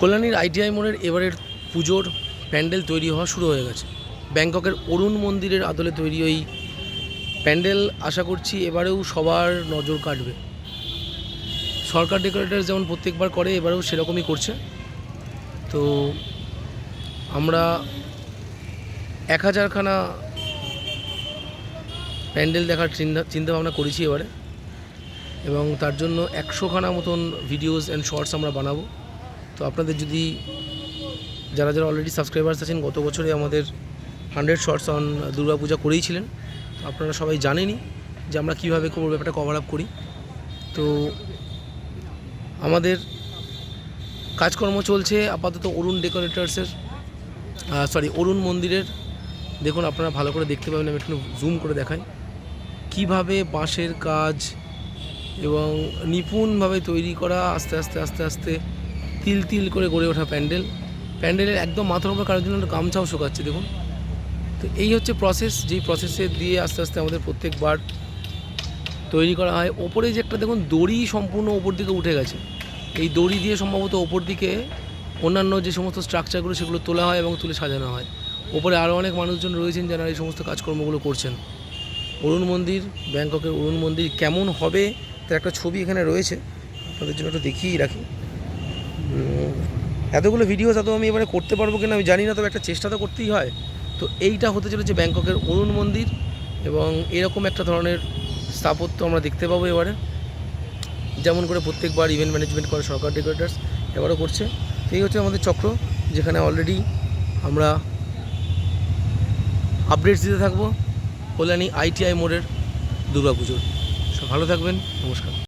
কল্যাণীর ITI মোড়ের এবারের পুজোর প্যান্ডেল তৈরি হওয়া শুরু হয়ে গেছে। ব্যাংককের অরুণ মন্দিরের আদলে তৈরি ওই প্যান্ডেল আশা করছি এবারেও সবার নজর কাটবে। সরকার ডেকোরেটর যেমন প্রত্যেকবার করে, এবারেও সেরকমই করছে। তো আমরা এক হাজারখানা প্যান্ডেল দেখার চিন্তা চিন্তাভাবনা করেছি এবারে। এবং তার জন্য একশোখানা মতন ভিডিওস অ্যান্ড শর্টস আমরা বানাবো। আপনাদের যদি, যারা যারা অলরেডি সাবস্ক্রাইবার্স আছেন, গত বছরে আমাদের হান্ড্রেড শর্টস অন দুর্গাপূজা করেইছিলেন তো আপনারা সবাই জানেনই যে আমরা কীভাবে পুরো ব্যাপারটা কভার আপ করি। তো আমাদের কাজকর্ম চলছে আপাতত অরুণ ডেকোরেটার্সের সরি অরুণ মন্দিরের। দেখুন, আপনারা ভালো করে দেখতে পাবেন, আমি একটু জুম করে দেখাই। কীভাবে বাঁশের কাজ এবং নিপুণভাবে তৈরি করা, আস্তে আস্তে আস্তে আস্তে তিল তিল করে গড়ে ওঠা প্যান্ডেল। প্যান্ডেলের একদম মাথার উপর কারোর জন্য একটা গামছাও শোকাচ্ছে, দেখুন। তো এই হচ্ছে প্রসেস যেই প্রসেসে দিয়ে আস্তে আস্তে আমাদের প্রত্যেকবার তৈরি করা হয়। ওপরে যে একটা, দেখুন, দড়ি সম্পূর্ণ ওপর দিকে উঠে গেছে। এই দড়ি দিয়ে সম্ভবত ওপর দিকে অন্যান্য যে সমস্ত স্ট্রাকচারগুলো সেগুলো তোলা হয় এবং তুলে সাজানো হয়। ওপরে আরও অনেক মানুষজন রয়েছেন যারা এই সমস্ত কাজকর্মগুলো করছেন। অরুণ মন্দির, ব্যাংককের অরুণ মন্দির কেমন হবে, তার একটা ছবি এখানে রয়েছে। আপনাদের জন্য একটু দেখিয়েই রাখি। এতগুলো ভিডিওস এত আমি এবারে করতে পারব কিনা আমি জানি না, তবে একটা চেষ্টা তো করতেই হয়। তো এইটা হতে চলেছে ব্যাংককের অরুণ মন্দির এবং এরকম একটা ধরনের স্থাপত্য আমরা দেখতে পাবো এবারে। যেমন করে প্রত্যেকবার ইভেন্ট ম্যানেজমেন্ট করে সরকার ডেকোরেটার্স এবারও করছে। তো এই হচ্ছে আমাদের চক্র, যেখানে অলরেডি আমরা আপডেটস দিতে থাকব। কল্যাণী আইটিআই মোড়ের দুর্গাপুজোর। সব ভালো থাকবেন, নমস্কার।